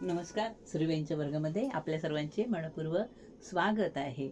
नमस्कार. सुरवेंच्या वर्गामध्ये आपल्या सर्वांचे मनपूर्वक स्वागत आहे.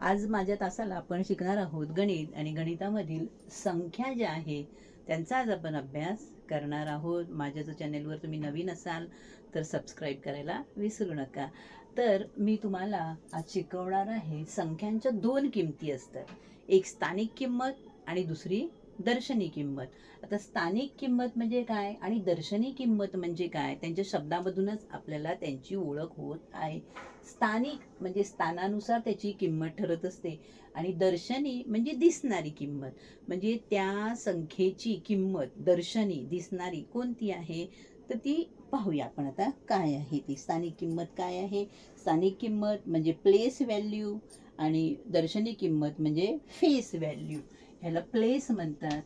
आज माझ्या तासाला आपण शिकणार आहोत गणित आणि गणितामधील संख्या ज्या आहे त्यांचा आज आपण अभ्यास करणार आहोत. माझ्या जर चॅनेलवर तुम्ही नवीन असाल तर सबस्क्राईब करायला विसरू नका. तर मी तुम्हाला आज शिकवणार आहे संख्यांच्या दोन किमती असतात. एक स्थानिक किंमत आणि दुसरी दर्शनी किंमत. आता स्थानिक किंमत म्हणजे काय आणि दर्शनी किंमत म्हणजे काय? त्यांच्या शब्दामधूनच आपल्याला त्यांची ओळख होत आहे. स्थानिक म्हणजे स्थानानुसार त्याची किंमत ठरत असते. आणि दर्शनी म्हणजे दिसणारी किंमत. म्हणजे त्या संख्येची किंमत दर्शनी दिसणारी कोणती आहे? तर ती पाहूया आपण आता काय आहे ती. स्थानिक किंमत काय आहे? स्थानिक किंमत म्हणजे प्लेस व्हॅल्यू आणि दर्शनी किंमत म्हणजे फेस व्हॅल्यू ह्याला प्लेस म्हणतात.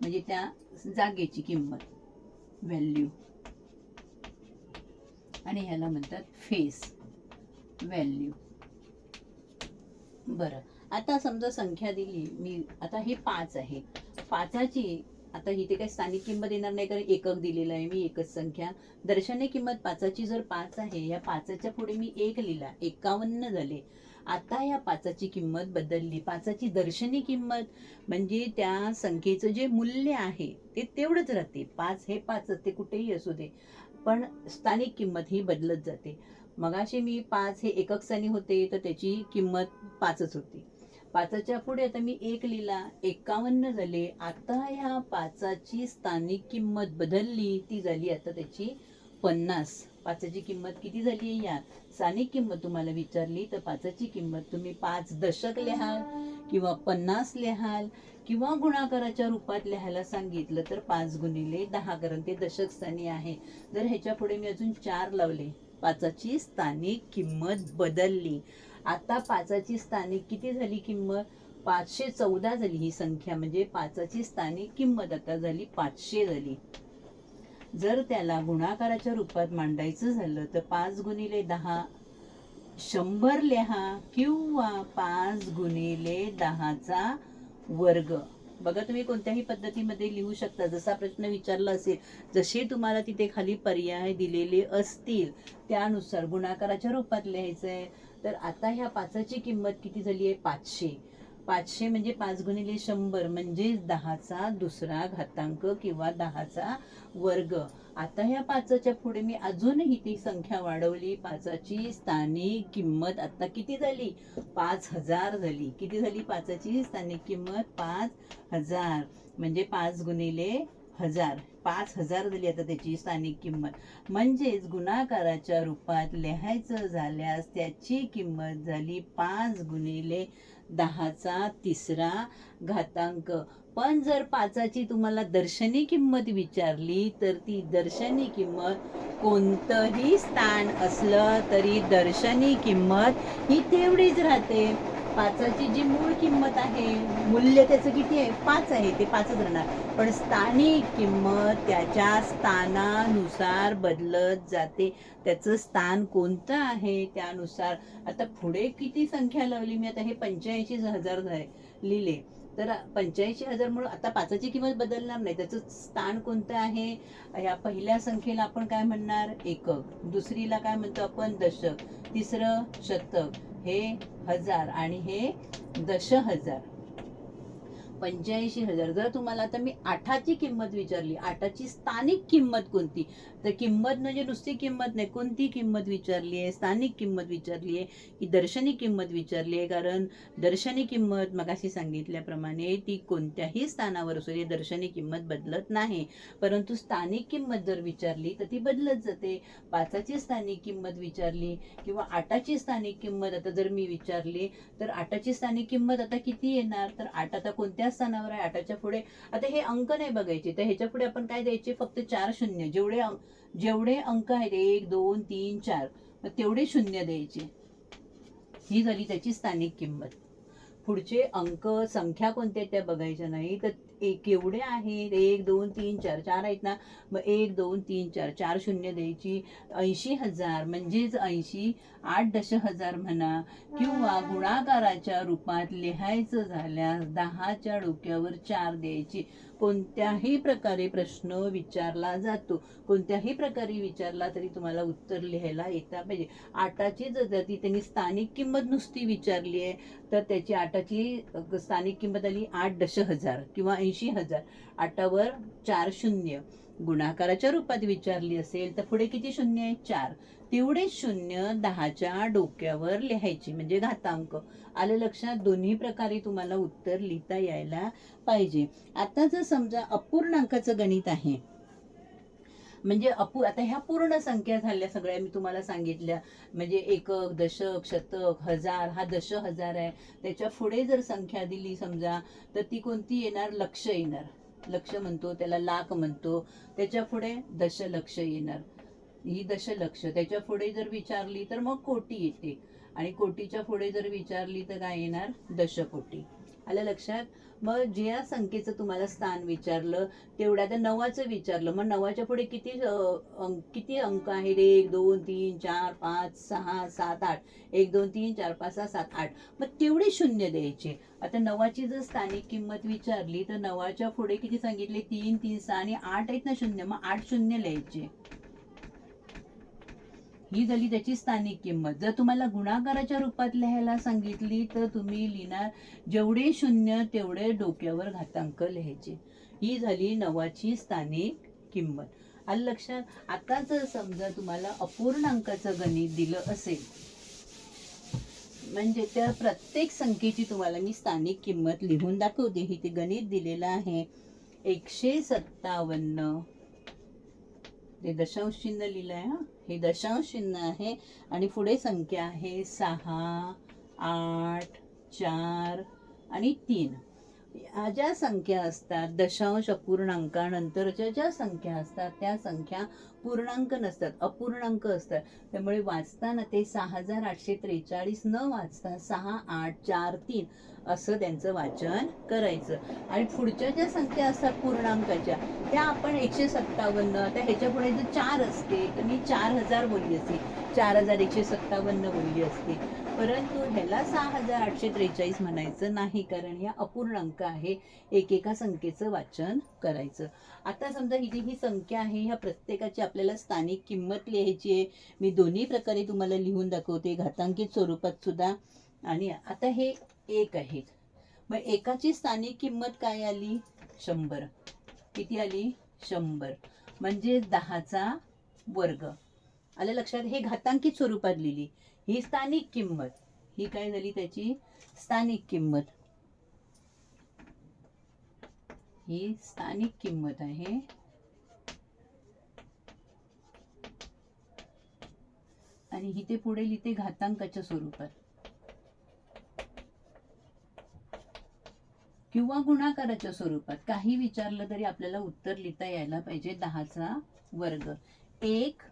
म्हणजे त्या जागेची किंमत व्हॅल्यू आणि ह्याला म्हणतात फेस व्हॅल्यू बरं. आता समजा संख्या दिली मी आता हे पाच आहे. पाचाची आता इथे काही स्थानिक किंमत येणार नाही कारण एकक दिलेलं आहे मी एकच संख्या. दर्शनी किंमत पाचाची जर पाच आहे या पाचाच्या पुढे मी एक लिहिला एकावन्न झाले. आता या पाचाची किंमत बदलली. पाचाची दर्शनी किंमत म्हणजे त्या संख्येचं जे मूल्य आहे ते तेवढंच राहते. पाच हे पाचच ते कुठेही असू दे. पण स्थानिक किंमत ही बदलत जाते. मगाशी मी पाच हे एकक स्थानी होते तर त्याची किंमत पाचच होती. पाचाच्या पुढे आता मी एक लिहिला एकावन्न झाले. आता ह्या पाचाची स्थानिक किंमत बदलली ती झाली आता त्याची पन्नास. पाचाची किंमत किती झाली आहे या स्थानिक किंमत तुम्हाला विचारली तर पाचाची किंमत तुम्ही पाच दशक लिहाल किंवा पन्नास लिहाल किंवा गुणाकाराच्या रूपात लिहायला सांगितलं तर पाच गुणिले दहा कारण ते दशक स्थानी आहे. जर ह्याच्या पुढे मी अजून चार लावले पाचाची स्थानिक किंमत बदलली. आता पाचाची स्थानिक किती झाली किंमत? पाचशे चौदा झाली ही संख्या म्हणजे पाचाची स्थानिक किंमत आता झाली पाचशे झाली. जर त्याला गुणाकाराच्या रूपात मांडायचं झालं तर पाच गुणिले दहा. शंभर लिहा किंवा पाच गुणिले दहाचा वर्ग. बघा तुम्ही कोणत्याही पद्धतीमध्ये लिहू शकता. जसा प्रश्न विचारला असेल जसे तुम्हाला तिथे खाली पर्याय दिलेले असतील त्यानुसार गुणाकाराच्या रूपात लिहायचं आहे तर आता ह्या पाचाची किंमत किती झाली आहे? पाचशे. पाचशे म्हणजे पाच गुणिले शंभर म्हणजेच दहाचा दुसरा घातांक किंवा दहाचा वर्ग. आता ह्या पाचाच्या पुढे मी अजूनही ती संख्या वाढवली. पाचाची स्थानिक किंमत आता किती झाली? पाच हजार झाली. किती झाली पाचाची स्थानिक किंमत? पाच हजार. म्हणजे पाच गुणिले हजार. पाच हजार झाली आता त्याची स्थानिक किंमत. म्हणजेच गुणाकाराच्या रूपात लिहायचं झाल्यास त्याची किंमत झाली पाच गुणिले दहाचा तिसरा घातांक. पण जर पाचाची तुम्हाला दर्शनी किंमत विचारली तर ती दर्शनी किंमत कोणतंही स्थान असलं तरी दर्शनी किंमत ही तेवढीच राहते. पाचाची जी मूळ किंमत आहे मूल्य त्याचं किती आहे? पाच आहे ते पाचच राहणार पण स्थानिक किंमत त्याच्या स्थानानुसार बदलत जाते. त्याचं स्थान कोणतं आहे त्यानुसार? आता पुढे किती संख्या लावली? मी आता हे पंच्याऐंशी हजार लिहिले. तर पंच्याऐंशी हजार आता पाचाची किंमत बदलणार नाही. त्याचं स्थान कोणतं आहे? या पहिल्या संख्येला आपण काय म्हणणार? एकक. दुसरीला काय म्हणतो आपण? दशक. तिसरं शतक. हे हजार आणि हे दश हजार पंच्याऐंशी हजार. जर तुम्हाला आता मी आठाची किंमत विचारली आठाची स्थानिक किंमत कोणती? तर किंमत म्हणजे नुसती किंमत नाही कोणती किंमत विचारली आहे? स्थानिक किंमत विचारली आहे की दर्शनी किंमत विचारली आहे? कारण दर्शनी किंमत मगाशी सांगितल्याप्रमाणे ती कोणत्याही स्थानावर असू दे दर्शनी किंमत बदलत नाही. परंतु स्थानिक किंमत जर विचारली तर ती बदलत जाते. पाचाची स्थानिक किंमत विचारली किंवा आठाची स्थानिक किंमत आता जर मी विचारली तर आठाची स्थानिक किंमत आता किती येणार? तर आठ आता कोणत्या स्थानावर आहे आठाच्या पुढे. आता हे अंक नाही बघायचे तर ह्याच्या पुढे आपण काय द्यायचे? फक्त चार शून्य. जेवढे जेवढे अंक आहेत एक दोन तीन चार मग तेवढे शून्य द्यायचे. ही झाली त्याची स्थानिक किंमत. पुढचे अंक संख्या कोणत्या आहेत त्या बघायच्या नाही तर एक एवढे आहेत एक दोन तीन चार चार आहेत ना. मग एक दोन तीन चार चार शून्य द्यायची ऐंशी हजार. म्हणजेच ऐंशी आठ दश हजार म्हणा किंवा गुणाकाराच्या रूपात लिहायचं झाल्यास दहाच्या डोक्यावर चार द्यायची. कोणत्याही प्रकारे प्रश्न विचारला जातो. कोणत्याही प्रकारे विचारला तरी तुम्हाला उत्तर लिहायला येता पाहिजे. आटाची जर ती त्यांनी स्थानिक किंमत नुसती विचारली आहे तर त्याची आटाची स्थानिक किंमत आली आठ दश हजार किंवा ऐंशी हजार. आटावर चार शून्य. गुणाकाराच्या रूपात विचारली असेल तर पुढे किती शून्य आहे? चार. तेवढे शून्य दहाच्या डोक्यावर लिहायची म्हणजे घातांक. आलं लक्षात? दोन्ही प्रकारे तुम्हाला उत्तर लिहिता यायला पाहिजे. आता जर समजा अपूर्णांकाचं गणित आहे म्हणजे अपू आता ह्या पूर्ण संख्या झाल्या सगळ्या मी तुम्हाला सांगितल्या. म्हणजे एकक दशक शतक हजार हा दश हजार आहे. त्याच्या पुढे जर संख्या दिली समजा तर ती कोणती येणार? लक्ष येणार. लक्ष म्हणतो त्याला लाख म्हणतो त्याच्या पुढे दशलक्ष येणार. ही दशलक्ष त्याच्या पुढे जर विचारली तर मग कोटी येते. आणि कोटीच्या पुढे जर विचारली तर काय येणार? दशकोटी. आलं लक्षात? मग ज्या संख्येचं तुम्हाला स्थान विचारलं तेवढ्या त्या नवाचं विचारलं. मग नवाच्या पुढे किती अंक किती अंक आहेत? एक दोन तीन चार पाच सहा सात आठ. एक दोन तीन चार पाच सहा सात आठ. मग तेवढे शून्य द्यायचे. आता नवाची जर स्थानिक किंमत विचारली तर नवाच्या पुढे किती सांगितले? तीन तीन सहा आणि आठ आहेत ना शून्य. मग आठ शून्य लिहायचे. ही झाली त्याची स्थानिक किंमत. जर तुम्हाला गुणाकाराच्या रूपात लिहायला सांगितली तर तुम्ही लिहिणार जेवढे शून्य तेवढे डोक्यावर घातांक लिहायचे. ही झाली नवाची स्थानिक किंमत. आलं लक्षात आता जर समजा तुम्हाला अपूर्णांकाचं गणित दिलं असेल म्हणजे त्या प्रत्येक संख्येची तुम्हाला मी स्थानिक किंमत लिहून दाखवते. ही ते गणित दिलेलं आहे. एकशे सत्तावन्न. ते दशांश चिन्ह लिहिलं आहे हा. हे दशांश चिन्ह आहे. आणि पुढे संख्या आहे सहा आठ चार आणि तीन. ह्या ज्या संख्या असतात दशांश अपूर्णांकानंतरच्या ज्या संख्या असतात त्या संख्या पूर्णांक नसतात अपूर्णांक असतात. त्यामुळे वाचताना ते सहा हजार आठशे त्रेचाळीस न वाचता सहा आठ चार तीन असं त्यांचं वाचन करायचं. आणि पुढच्या ज्या संख्या असतात पूर्णांकाच्या त्या आपण एकशे सत्तावन्न आता ह्याच्या पुढे जर चार असते तर मी चार हजार बोलली असते. चार हजार एकशे सत्तावन्न बोलली असते. परंतु ह्याला सहा हजार आठशे त्रेचाळीस म्हणायचं नाही कारण ह्या अपूर्णांक आहे. एकेका संख्येचं वाचन करायचं. आता समजा ही जी ही संख्या आहे ह्या प्रत्येकाची आपल्याला स्थानिक किंमत लिहायची आहे. मी दोन्ही प्रकारे तुम्हाला लिहून दाखवते घातांकित स्वरूपात सुद्धा. आणि आता हे एक आहेत मग एकाची स्थानिक किंमत काय आली? शंभर. किती आली? शंभर. म्हणजे दहाचा वर्ग. आलं लक्षात? हे घातांकित स्वरूपात लिहिली. ही स्थानिक किंमत. ही काय झाली त्याची? स्थानिक किंमत. ही स्थानिक किंमत आहे. आणि ही ते पुढे लिहिते घातांकाच्या स्वरूपात. किंवा गुणाकाराच्या स्वरूपात. काही विचारलं तरी आपल्याला उत्तर लिहिता यायला पाहिजे दहाचा वर्ग. एक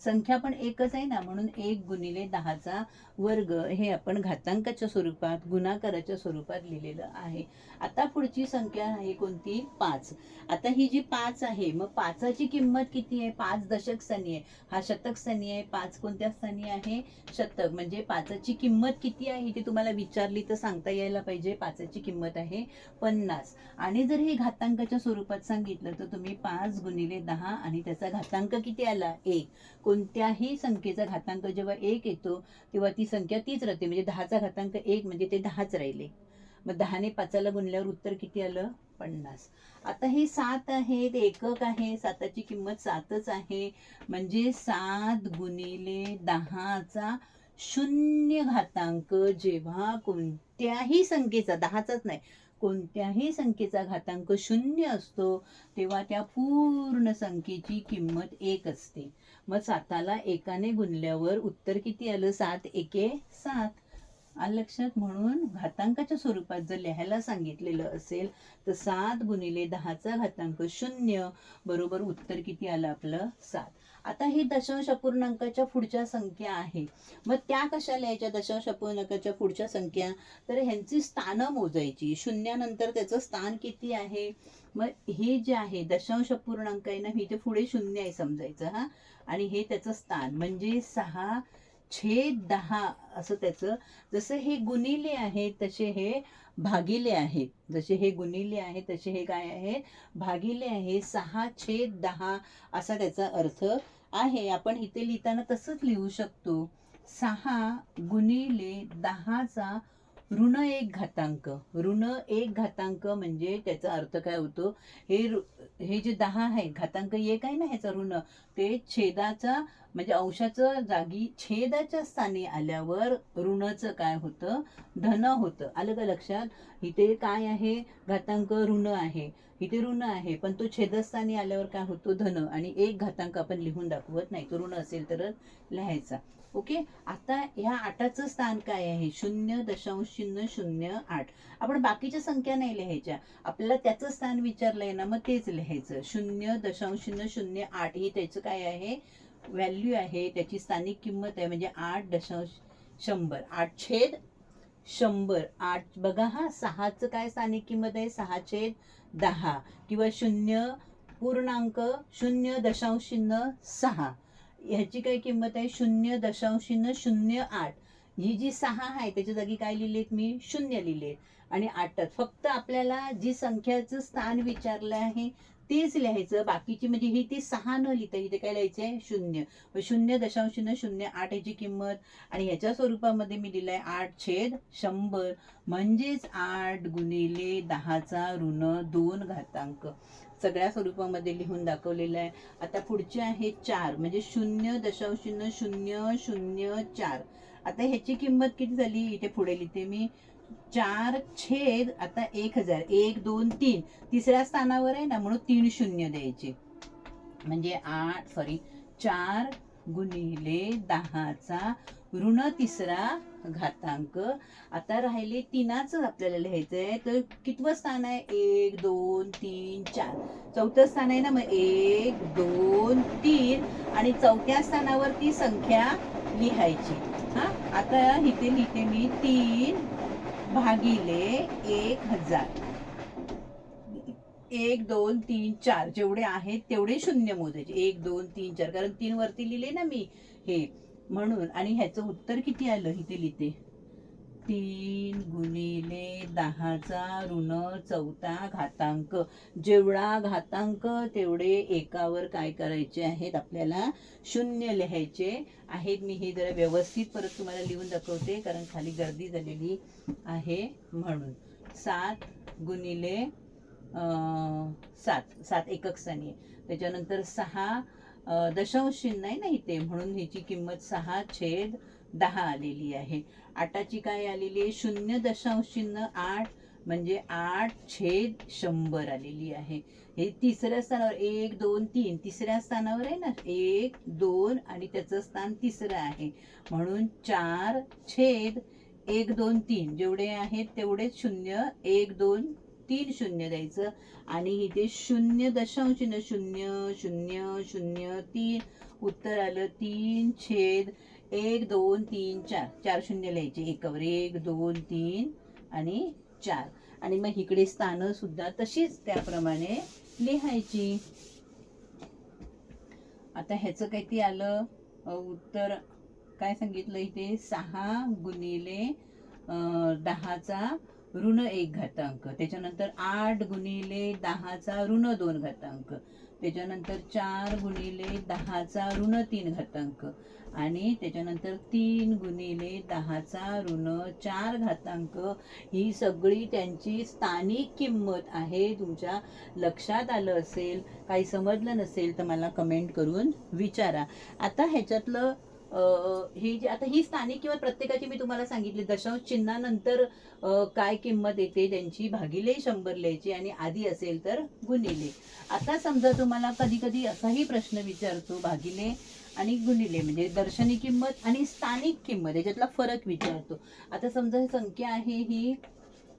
संख्या पण एकच आहे ना म्हणून एक गुणिले दहाचा वर्ग हे आपण घातांकाच्या स्वरूपात गुणाकाराच्या स्वरूपात लिहिलेलं आहे. आता पुढची संख्या आहे कोणती? पाच. आता ही जी पाच आहे मग पाचाची किंमत किती आहे? पाच दशक स्थानी आहे. हा शतक स्थानी आहे. पाच कोणत्या स्थानी आहे? शतक. म्हणजे पाचाची किंमत किती आहे ती तुम्हाला विचारली तर सांगता यायला पाहिजे. पाचाची किंमत आहे पन्नास. आणि जर हे घातांकाच्या स्वरूपात सांगितलं तर तुम्ही पाच गुणिले दहा आणि त्याचा घातांक किती आला? एक. कोणत्याही संख्येचा घातांक जेव्हा एक येतो तेव्हा ती संख्या तीच राहते. म्हणजे दहाचा घातांक एक म्हणजे ते दहाच राहिले. मग दहाने पाचाला गुणल्यावर उत्तर किती आलं? पन्नास. आता हे सात आहे ते एकक आहे. साताची किंमत सातच आहे. म्हणजे सात गुणिले दहाचा शून्य घातांक जेव्हा कोणत्याही संख्येचा दहाचाच नाही कोणत्याही संख्येचा घातांक शून्य असतो तेव्हा त्या पूर्ण संख्येची किंमत एक असते. मग साताला एकाने गुणल्यावर उत्तर किती आलं? सात. एके सात. आलं लक्षात म्हणून घातांकाच्या स्वरूपात जर लिहायला सांगितलेलं असेल तर सात गुणिले दहाचा घातांक शून्य बरोबर उत्तर किती आलं आपलं? सात. आता ही दशांश अपूर्णांकाच्या पुढच्या संख्या आहे. मग त्या कशा लिहायच्या दशांश अपूर्णांकाच्या पुढच्या संख्या? तर ह्यांची स्थानं मोजायची. शून्यानंतर त्याचं स्थान किती आहे? मग हे जे आहे दशांश अपूर्णांक आहे ना हे ते पुढे शून्य आहे समजायचं हा? आणि हे त्याचं स्थान म्हणजे सहा छेद दहा असं त्याचं. जसं हे गुणिले आहे तसे हे भागिले आहेत जसे हे गुणिले आहे तसे हे काय आहे? भागिले आहे सहा छेद दहा असा त्याचा अर्थ आहे. आपण इथे लिहिताना तसंच लिहू शकतो. सहा गुणिले दहाचा ऋण एक घातांक. ऋण एक घातांक म्हणजे त्याचा अर्थ काय होतो? हे हे जे दहा आहे घातांक एक आहे ना ह्याचा ऋण ते छेदाचा म्हणजे अंशाचं जागी छेदाच्या स्थानी आल्यावर ऋणाचं काय होतं? धन होतं. आलं का लक्षात? इथे काय आहे? घातांक ऋण आहे. इथे ऋण आहे पण तो छेदस्थानी आल्यावर काय होतो? धन. आणि एक घातांक आपण लिहून दाखवत नाही. तो ऋण असेल तर लिहायचा. ओके? आता ह्या आठाचं स्थान काय आहे? शून्य दशांश शून्य शून्य आठ. आपण बाकीच्या संख्या नाही लिहायच्या. आपल्याला त्याचं स्थान विचारलंय ना मग तेच लिहायचं. शून्य दशांश शून्य शून्य आठ ही त्याचं काय आहे? व्हॅल्यू आहे. त्याची स्थानिक किंमत आहे म्हणजे आठ दशांश शंभर. आठ छेद शंभर. आठ बघा हा सहाचं काय स्थानिक किंमत आहे? सहा छेद दहा. किंवा शून्य पूर्णांक शून्य दशांश शून्य सहा. ह्याची काय किंमत आहे शून्य दशांशीनं शून्य शून्य आठ. ही जी सहा आहे त्याच्या जागी काय लिहिलेत मी? शून्य लिहिलेत. आणि आठ फक्त आपल्याला जी संख्याचं स्थान विचारलं आहे तेच लिहायचं. बाकीची म्हणजे हे ते सहा न लिहिता इथे काय लिहायचं आहे शून्य शून्य दशांश शून्य शून्य आठ याची किंमत. आणि ह्याच्या स्वरूपामध्ये मी दिलंय आठ छेद शंभर. म्हणजेच आठ गुणिले दहाचा ऋण दोन घातांक. सगळ्या स्वरूपामध्ये लिहून दाखवलेलं आहे आता पुढचे आहे चार. म्हणजे शून्य दशांश शून्य शून्य शून्य चार. आता ह्याची किंमत किती झाली? इथे पुढे लिहिते मी. चार छेद आता एक हजार एक दोन तीन. तिसऱ्या स्थानावर आहे ना म्हणून तीन शून्य द्यायचे. म्हणजे आठ सॉरी चार गुणिले दहाचा ऋण तिसरा घातांक. आता राहिले तीनाच आपल्याला लिहायचं आहे तर कितवं स्थान आहे? एक दोन तीन चार. चौथं स्थान आहे ना मग एक दोन तीन. आणि चौथ्या स्थानावर ती संख्या लिहायची. हा? आता इथे लिहिते मी तीन भागिले एक हजार. एक दोन तीन चार. जेवढे आहेत तेवढे शून्य मोजायचे. एक दोन तीन चार. कारण तीन वरती लिहिले ना मी हे. म्हणून. आणि ह्याचं उत्तर किती आलं? इथे लिहिते. तीन गुणिले दहाचा ऋण चौथा घातांक. जेवढा घातांक तेवढे एकावर काय करायचे आहेत आपल्याला शून्य लिहायचे आहेत. मी हे जरा व्यवस्थित परत तुम्हाला लिहून दाखवते कारण खाली गर्दी झालेली आहे म्हणून. सात गुणिले अं, सात सात एकक स्थानी त्याच्यानंतर सहा दशांश चिन्ह नाही ना इथे म्हणून ह्याची किंमत सहा छेद दहा आलेली आहे. आठाची काय आलेली आहे? शून्य दशांश चिन्ह आठ म्हणजे आठ छेद शंभर आलेली आहे. हे तिसऱ्या स्थानावर एक दोन तीन. तिसऱ्या स्थानावर आहे ना? एक दोन आणि त्याचं स्थान तिसरं आहे. म्हणून चार छेद एक दोन तीन. जेवढे आहेत तेवढेच शून्य एक दोन तीन शून्य द्यायचं. आणि इथे शून्य दशांश शून्य शून्य शून्य शून्य तीन. उत्तर आलं तीन छेद एक दोन तीन चार. चार शून्य लिहायचे. एकावर एक दोन तीन आणि चार. आणि मग इकडे स्थानं सुद्धा तशीच त्याप्रमाणे लिहायची. आता ह्याचं काहीतरी आलं. उत्तर काय सांगितलं इथे? सहा गुणिले दहाचा ऋण एक घातांक. त्याच्यानंतर आठ गुणिले दहाचा ऋण दोन घातांक. त्याच्यानंतर चार गुणिले दहाचा ऋण तीन घातांक. आणि त्याच्यानंतर तीन गुणिले दहाचा ऋण चार घातांक. ही सगळी त्यांची स्थानिक किंमत आहे. तुमच्या लक्षात आलं असेल काही समजलं नसेल तर मला कमेंट करून विचारा. आता ह्याच्यातलं ही जी आता ही स्थानिक किंवा प्रत्येकाची मी तुम्हाला सांगितली दशांश चिन्हानंतर काय किंमत येते त्यांची भागिले शंभर लिहायची आणि आधी असेल तर गुणिले. आता समजा तुम्हाला कधी कधी असाही प्रश्न विचारतो भागिले आणि गुणिले म्हणजे दर्शनी किंमत आणि स्थानिक किंमत याच्यातला फरक विचारतो. आता समजा संख्या आहे ही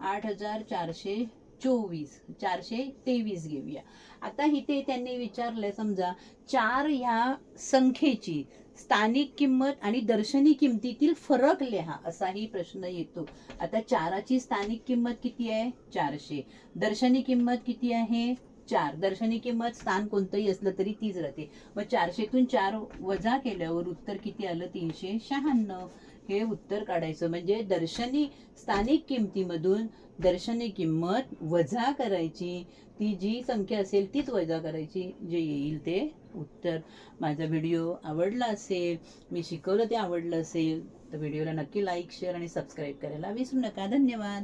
आठ हजार चारशे चोवीस चारशे तेवीस घेऊया. आता इथे त्यांनी विचारलं समजा चार ह्या संख्येची स्थानिक किंमत आणि दर्शनी किंमतीतील फरक लिहा असाही प्रश्न येतो. आता चाराची स्थानिक किंमत किती आहे? चारशे. दर्शनी किंमत किती आहे? चार. दर्शनी किंमत स्थान कोणतंही असलं तरी तीच राहते. मग चारशेतून चार वजा केल्यावर उत्तर किती आलं? तीनशे शहाण्णव. हे उत्तर काढायचं म्हणजे दर्शनी स्थानिक किमतीमधून दर्शनी किंमत वजा करायची. ती जी संख्या असेल तीच वजा करायची जे येईल ते उत्तर. माझा व्हिडिओ आवडला असेल मी शिकवलं ते आवडलं असेल तर व्हिडिओला नक्की लाईक शेअर आणि सबस्क्राईब करायला विसरू नका. धन्यवाद.